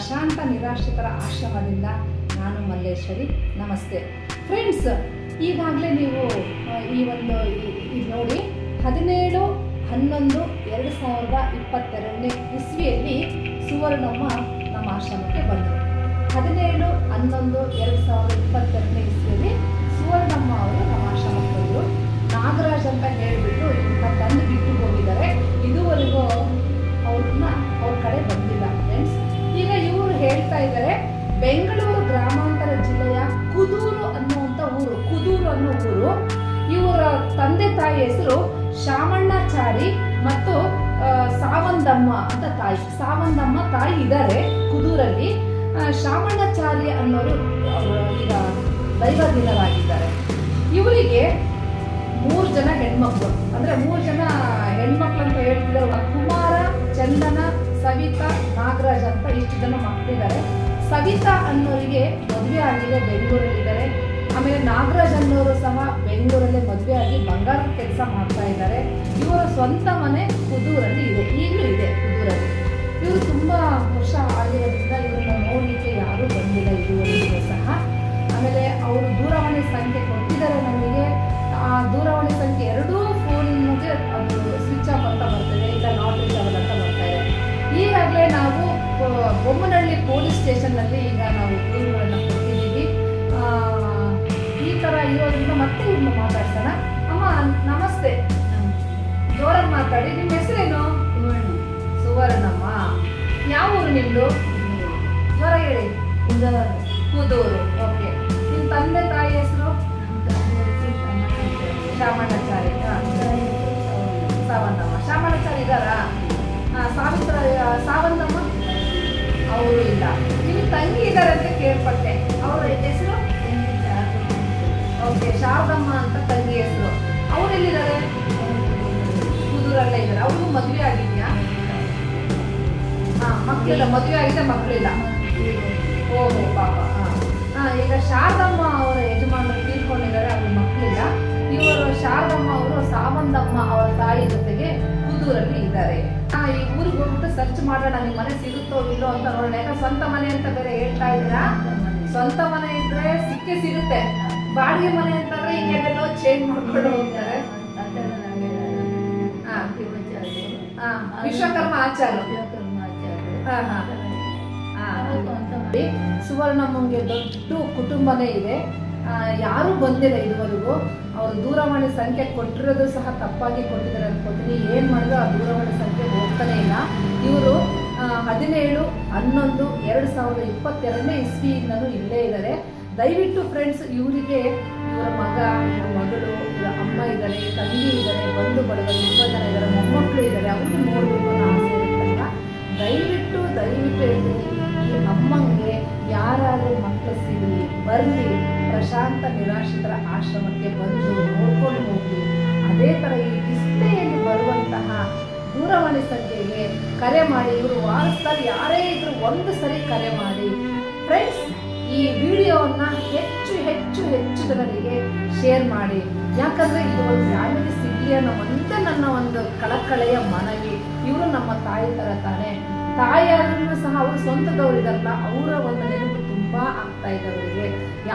ಪ್ರಶಾಂತ ನಿರಾಶ್ರಿತರ ಆಶ್ರಮದಿಂದ ನಾನು ಮಲ್ಲೇಶ್ವರಿ. ನಮಸ್ತೆ. ಫ್ರೆಂಡ್ಸ್ ಈಗಾಗಲೇ ನೀವು ಈ ಒಂದು ಈ ನೋಡಿ, ಹದಿನೇಳು, ಹನ್ನೊಂದು, ಎರಡು ಸಾವಿರದ ಇಪ್ಪತ್ತೆರಡನೇ ಇಸ್ವಿಯಲ್ಲಿ ಸುವರ್ಣಮ್ಮ ನಮ್ಮ ಆಶ್ರಮಕ್ಕೆ ಬಂದರು. ಹದಿನೇಳು, ಹನ್ನೊಂದು, ಎರಡು ಸಾವಿರದ ಇಪ್ಪತ್ತೆರಡನೇ ಇಸ್ವಿಯಲ್ಲಿ ಸುವರ್ಣಮ್ಮ ಅವರು ನಮ್ಮ ಆಶ್ರಮಕ್ಕೆ ಬಂದರು. ನಾಗರಾಜ್ ಅಂತ ಹೇಳಿಬಿಟ್ಟು ಬೆಂಗಳೂರು ಗ್ರಾಮಾಂತರ ಜಿಲ್ಲೆಯ ಕುದೂರು ಅನ್ನುವಂಥ ಊರು, ಕುದೂರು ಅನ್ನೋ ಊರು. ಇವರ ತಂದೆ ತಾಯಿ ಹೆಸರು ಶಾಮಣ್ಣಾಚಾರಿ ಮತ್ತು ಸಾವಂದಮ್ಮ ಅಂತ ತಾಯಿ, ಸಾವಂದಮ್ಮ ತಾಯಿ ಇದ್ದಾರೆ ಕುದೂರಲ್ಲಿ. ಶಾಮಣ್ಣಾಚಾರಿ ಅನ್ನೋರು ಈಗ ದೈವಾಧೀನರಾಗಿದ್ದಾರೆ ಇವರಿಗೆ ಮೂರು ಜನ ಹೆಣ್ಮಕ್ಳು. ಅಂದ್ರೆ ಮೂರು ಜನ ಹೆಣ್ಮಕ್ಳು ಅಂತ ಹೇಳ್ತಿದ್ದಾರೆ ಕುಮಾರ, ಚಂದನ, ಸವಿತಾ, ನಾಗರಾಜ್ ಅಂತ ಇಷ್ಟು ಜನ ಮಕ್ಕಳಿದ್ದಾರೆ ಸವಿತಾ ಅನ್ನೋರಿಗೆ ಮದುವೆ ಆಗಿದೆ ಬೆಂಗಳೂರಲ್ಲಿದ್ದಾರೆ ಆಮೇಲೆ ನಾಗರಾಜ್ ಅನ್ನೋರು ಸಹ ಬೆಂಗಳೂರಲ್ಲೇ ಮದುವೆ ಆಗಿ ಬಂಗಾರ ಕೆಲಸ ಮಾಡ್ತಾ ಇದ್ದಾರೆ. ಇವರ ಸ್ವಂತ ಮನೆ ಕುದೂರಲ್ಲಿ ಇದೆ ಈಗಲೂ ಇದೆ ಕುದೂರಲ್ಲಿ. ಇವರು ತುಂಬಾ ವರ್ಷ ಆಗಿರೋದ್ರಿಂದ ಇವರನ್ನ ನೋಡಲಿಕ್ಕೆ ಯಾರು ಬಂದಿಲ್ಲ ಇದುವರೆಗೂ ಸಹ. ಆಮೇಲೆ ಅವರು ದೂರವಾಣಿ ಸಂಖ್ಯೆ ಕೊಟ್ಟಿದ್ದಾರೆ ನಮಗೆ. ಆ ದೂರವಾಣಿ ಸಂಖ್ಯೆ ಎರಡೂ ಫೋನ್ಗೆ ಅದು ಸ್ವಿಚ್ ಆಫ್ ಅಂತ ಬರ್ತದೆ. ಇಲ್ಲ, ನಾಟ್ ಬೊಮ್ಮನಹಳ್ಳಿ ಪೊಲೀಸ್ ಸ್ಟೇಷನ್ನಲ್ಲಿ ಈಗ ನಾವು ದೂರುಗಳನ್ನು ಕೊಟ್ಟಿದ್ದೀವಿ ಈ ಥರ ಇರೋದ್ರಿಂದ ಮತ್ತೆ ಇನ್ನು ಮಾತಾಡ್ಸೋಣ. ಅಮ್ಮ ನಮಸ್ತೆ. ಜೋರಾಗಿ ಮಾತಾಡಿ. ನಿಮ್ಮ ಹೆಸರೇನು? ಸುವರ್ಣಮ್ಮ. ಯಾವ ಊರು ನಿಮ್ಮದು ಜ್ವರ ಹೇಳಿ. ಕೂದೂರು ಓಕೆ. ನಿಮ್ಮ ತಂದೆ ತಾಯಿ ಹೆಸರು? ಶ್ಯಾಮಣ್ಣಾಚಾರಿ ಹಾ. ಸಾವಂತಮ್ಮ ಶ್ಯಾಮಣ್ಣಾಚಾರಿ ಇದ್ದಾರಾ? ಹಾಂ ಸಾವಿತ್ರ ಸಾವಂತಮ್ಮ ಅವರು ಇಲ್ಲ ನಿಮ್ಮ ತಂಗಿ ಇದ್ದಾರೆ ಅಂತ ಕೇಳ್ಪಟ್ಟೆ. ಅವ್ರ ಹೆಸರು ಓಕೆ, ಶಾರದಮ್ಮ ಅಂತ ತಂಗಿ ಹೆಸರು. ಅವ್ರು ಎಲ್ಲಿದ್ದಾರೆ? ಕುದೂರಲ್ಲೇ ಇದ್ದಾರೆ. ಅವ್ರಿಗೂ ಮದುವೆ ಆಗಿದ್ಯಾ? ಹಾ, ಮಕ್ಕಳಿಲ್ಲ, ಮದುವೆ ಆಗಿದೆ ಮಕ್ಕಳಿಲ್ಲ. ಓಹೋ, ಪಾಪ. ಹಾ. ಈಗ ಶಾರದಮ್ಮ ಅವರ ಯಜಮಾನರು ತೀರ್ಕೊಂಡಿದ್ದಾರೆ ಅವ್ರ ಮಕ್ಕಳಿಲ್ಲ. ಇವರು ಶಾರದಮ್ಮ ಅವರು ಸಾವಂದಮ್ಮ ಅವರ ತಾಯಿ ಜೊತೆಗೆ ಕುದೂರಲ್ಲಿ ಇದ್ದಾರೆ. ಈ ಊರಿಗೆ ಹೋಗ್ಬಿಟ್ಟು ಸರ್ಚ್ ಮಾಡೋಣ ನಿಮ್ಮ ಮನೆ ಸಿಗುತ್ತೋ ಇಲ್ಲೋ ಅಂತ ನೋಡೋಣ. ಯಾಕಂದ್ರೆ ಸ್ವಂತ ಮನೆ ಅಂತ ಬೇರೆ ಹೇಳ್ತಾ ಇದ್ದೀರಾ? ಸ್ವಂತ ಮನೆ ಇದ್ರೆ ಸಿಕ್ಕೇ ಸಿಗುತ್ತೆ. ಬಾಡಿಗೆ ಮನೆ ಅಂತಂದ್ರೆ ಹಿಂಗೆಲ್ಲೋ ಚೇಂಜ್ ಮಾಡ್ಕೊಂಡು ಹೋಗ್ತಾರೆ. ವಿಶ್ವಕರ್ಮ ಆಚಾರ. ಸುವರ್ಣಮ್ಮಂಗೆ ದೊಡ್ಡ ಕುಟುಂಬನೇ ಇದೆ. ಯಾರೂ ಬಂದಿಲ್ಲ ಇದುವರೆಗೂ, ಅವರು ದೂರವಾಣಿ ಸಂಖ್ಯೆ ಕೊಟ್ಟಿರೋದು ಸಹ ತಪ್ಪಾಗಿ ಕೊಟ್ಟಿದ್ದಾರೆ ಅನ್ಕೋತೀನಿ. ಏನು ಮಾಡಿದ್ರು ಆ ದೂರವಾಣಿ ಸಂಖ್ಯೆ ಹೋಗ್ತಾನೆ ಇಲ್ಲ. ಇವರು ಹದಿನೇಳು, ಹನ್ನೊಂದು, ಎರಡು ಸಾವಿರದ ಇಪ್ಪತ್ತೆರಡನೇ ಇಸ್ವಿಯಿಂದನೂ ಇಲ್ಲೇ ಇದ್ದಾರೆ. ದಯವಿಟ್ಟು ಫ್ರೆಂಡ್ಸ್ ಇವರಿಗೆ, ಇವರ ಮಗ, ಇವರ ಮಗಳು, ಇವರ ಅಮ್ಮ ಇದ್ದಾರೆ, ತಂಗಿ ಇದ್ದಾರೆ, ಬಂಧು ಬಳಗ ತುಂಬ ಇದ್ದಾರೆ, ಮೊಮ್ಮಕ್ಕಳು ಇದ್ದಾರೆ ಅವ್ರಿಗೆ ನೋಡಬೇಕು ದಯವಿಟ್ಟು ದಯವಿಟ್ಟು ಹೇಳ್ತೀನಿ. ಈ ಅಮ್ಮಂಗೆ ಯಾರಾದರೂ ಮಕ್ಕಳು ಸಿಗಲಿ, ಬರಲಿ. ಪ್ರಶಾಂತ ನಿರಾಶ್ರಿತರ ಆಶ್ರಮಕ್ಕೆ ಬಂದು ನೋಡ್ಕೊಂಡು ಹೋಗಿ. ಅದೇ ಥರ ಈ ಡಿಸ್ಪ್ಲೇಯಲ್ಲಿ ಬರುವಂತಹ ದೂರವಾಣಿ ಸಂಖ್ಯೆಗೆ ಕರೆ ಮಾಡಿ. ಇವರು ವಾರಸ್ತಾರೆ ಯಾರೇ ಇದ್ರು ಒಂದು ಸರಿ ಕರೆ ಮಾಡಿ. ಫ್ರೆಂಡ್ಸ್ ಈ ವಿಡಿಯೋವನ್ನು ಹೆಚ್ಚು ಹೆಚ್ಚು ಹೆಚ್ಚು ಜನರಿಗೆ ಶೇರ್ ಮಾಡಿ. ಯಾಕಂದ್ರೆ ಇದು ಒಂದು ಫ್ಯಾಮಿಲಿ ಸಿಟಿ ಅನ್ನೋ ಒಂದು ನನ್ನ ಒಂದು ಕಳಕಳೆಯ ಮನವಿ. ಇವರು ನಮ್ಮ ತಾಯಿ ತರ ತಾನೆ. ತಾಯಿಯಾದ್ರೂ ಸಹ ಅವರು ಸ್ವಂತದವರಿಗಲ್ಲ ಅವರ ಒಂದು ನೆನಪು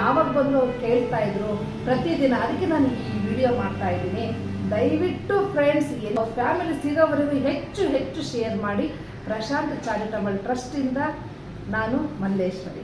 ಯಾವಾಗ ಬಂದು ಅವ್ರು ಕೇಳ್ತಾ ಇದ್ರು, ಪ್ರತಿದಿನ ಅದಕ್ಕೆ ನಾನು ಈ ವಿಡಿಯೋ ಮಾಡ್ತಾ ಇದ್ದೀನಿ. ದಯವಿಟ್ಟು ಫ್ರೆಂಡ್ಸ್ ಫ್ಯಾಮಿಲಿ ಸಿಗೋವರೆಗೂ ಹೆಚ್ಚು ಹೆಚ್ಚು ಶೇರ್ ಮಾಡಿ. ಪ್ರಶಾಂತ್ ಚಾರಿಟಬಲ್ ಟ್ರಸ್ಟಿಂದ ನಾನು ಮಲ್ಲೇಶ್ವರಿ.